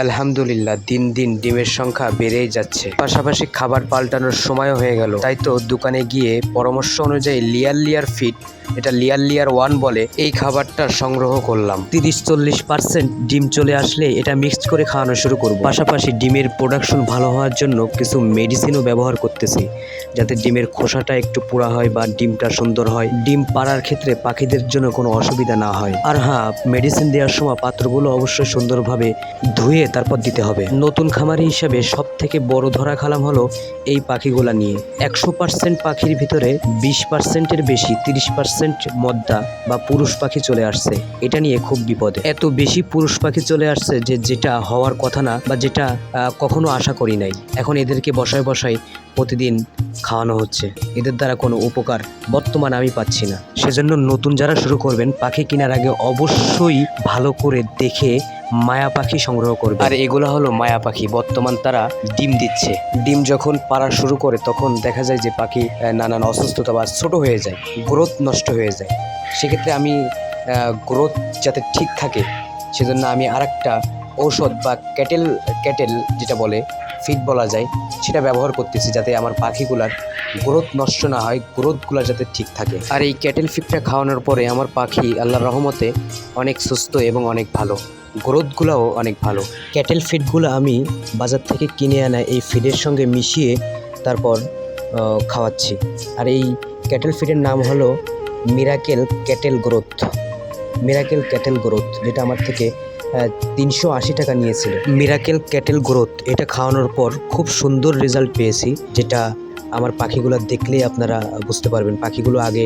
আলহামদুলিল্লাহ, দিন দিন ডিমের সংখ্যা বেড়েই যাচ্ছে। পাশাপাশি খাবার পাল্টানোর সময়ও হয়ে গেল। তাই তো দোকানে গিয়ে পরামর্শ অনুযায়ী লিয়ার লিয়ার ফিট এটা লিয়ার লিয়ার ওয়ান বলে, এই খাবারটা সংগ্রহ করলাম। তিরিশ চল্লিশ পার্সেন্ট ডিম চলে আসলে এটা মিক্সড করে খাওয়ানো শুরু করব। পাশাপাশি ডিমের প্রোডাকশন ভালো হওয়ার জন্য কিছু মেডিসিনও ব্যবহার করতেছি, যাতে ডিমের খোসাটা একটু পুরা হয় বা ডিমটা সুন্দর হয়। ডিম পাড়ার ক্ষেত্রে পাখিদের জন্য কোনো অসুবিধা না হয়। আর হ্যাঁ মেডিসিন দেওয়ার সময় পাত্রগুলো অবশ্যই সুন্দরভাবে ধুয়ে তারপর দিতে হবে। নতুন খামারি হিসাবে সব থেকে বড় ধরা খালাম হলো এই পাখিগুলা নিয়ে। একশো পার্সেন্ট পাখির ভিতরে বিশ পার্সেন্টের বেশি তিরিশ পার্সেন্ট মদ্দা বা পুরুষ পাখি চলে আসছে। এটা নিয়ে খুব বিপদে। এত বেশি পুরুষ পাখি চলে আসছে যে যেটা হওয়ার কথা না বা যেটা কখনো আশা করি নাই। এখন এদেরকে বসায় বসায় প্রতিদিন খাওয়ানো হচ্ছে। এদের দ্বারা কোনো উপকার বর্তমানে আমি পাচ্ছি না। সেজন্য নতুন যারা শুরু করবেন, পাখি কেনার আগে অবশ্যই ভালো করে দেখে মায়া পাখি সংগ্রহ করবে। আর এগুলো হলো মায়া পাখি। বর্তমান তারা ডিম দিচ্ছে। ডিম যখন পাড়া শুরু করে, তখন দেখা যায় যে পাখি নানান অসুস্থতা বা ছোট হয়ে যায়, গ্রোথ নষ্ট হয়ে যায়। সেক্ষেত্রে আমি গ্রোথ যাতে ঠিক থাকে, সেজন্য আমি আরেকটা ঔষধ বা ক্যাটেল ক্যাটেল যেটা বলে, ফিড বলা যায়, সেটা ব্যবহার করতেছি যাতে আমার পাখিগুলার গ্রোথ নষ্ট না হয়, গ্রোথগুলো যাতে ঠিক থাকে। আর এই ক্যাটেল ফিডটা খাওয়ানোর পরে আমার পাখি আল্লাহর রহমতে অনেক সুস্থ এবং অনেক ভালো। গ্রোথগুলোও অনেক ভালো। ক্যাটেল ফিডগুলো আমি বাজার থেকে কিনে আনা এই ফিডের সঙ্গে মিশিয়ে তারপর খাওয়াচ্ছি। আর এই ক্যাটেল ফিডের নাম হলো miracle cattle growth. Miracle cattle growth, যেটা আমার থেকে তিনশো আশি টাকা নিয়েছিল। মিরাকেল ক্যাটেল গ্রোথ, এটা খাওয়ানোর পর খুব সুন্দর রেজাল্ট পেয়েছি, যেটা আমার পাখিগুলো দেখলেই আপনারা বুঝতে পারবেন। পাখিগুলো আগে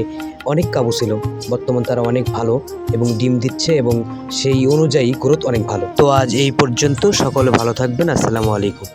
অনেক কাবু ছিল, বর্তমান তারা অনেক ভালো এবং ডিম দিচ্ছে এবং সেই অনুযায়ী গ্রোথ অনেক ভালো। তো আজ এই পর্যন্ত সকলে ভালো থাকবেন, আসসালামু আলাইকুম।